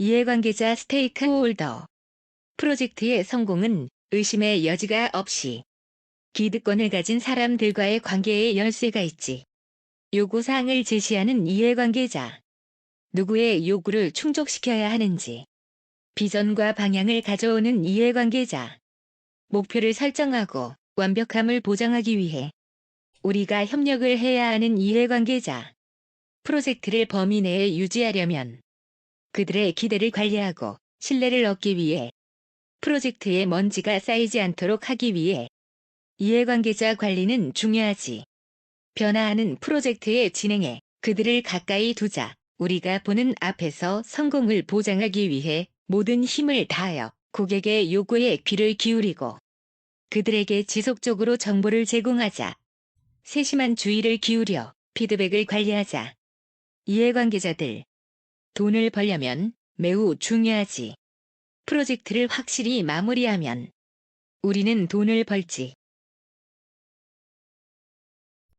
이해관계자 스테이크 홀더 프로젝트의 성공은 의심의 여지가 없이 기득권을 가진 사람들과의 관계에 열쇠가 있지. 요구사항을 제시하는 이해관계자. 누구의 요구를 충족시켜야 하는지. 비전과 방향을 가져오는 이해관계자. 목표를 설정하고 완벽함을 보장하기 위해 우리가 협력을 해야 하는 이해관계자. 프로젝트를 범위 내에 유지하려면 그들의 기대를 관리하고 신뢰를 얻기 위해 프로젝트에 먼지가 쌓이지 않도록 하기 위해 이해관계자 관리는 중요하지. 변화하는 프로젝트의 진행에 그들을 가까이 두자. 우리가 보는 앞에서 성공을 보장하기 위해 모든 힘을 다하여 고객의 요구에 귀를 기울이고 그들에게 지속적으로 정보를 제공하자. 세심한 주의를 기울여 피드백을 관리하자. 이해관계자들. 돈을 벌려면 매우 중요하지. 프로젝트를 확실히 마무리하면 우리는 돈을 벌지.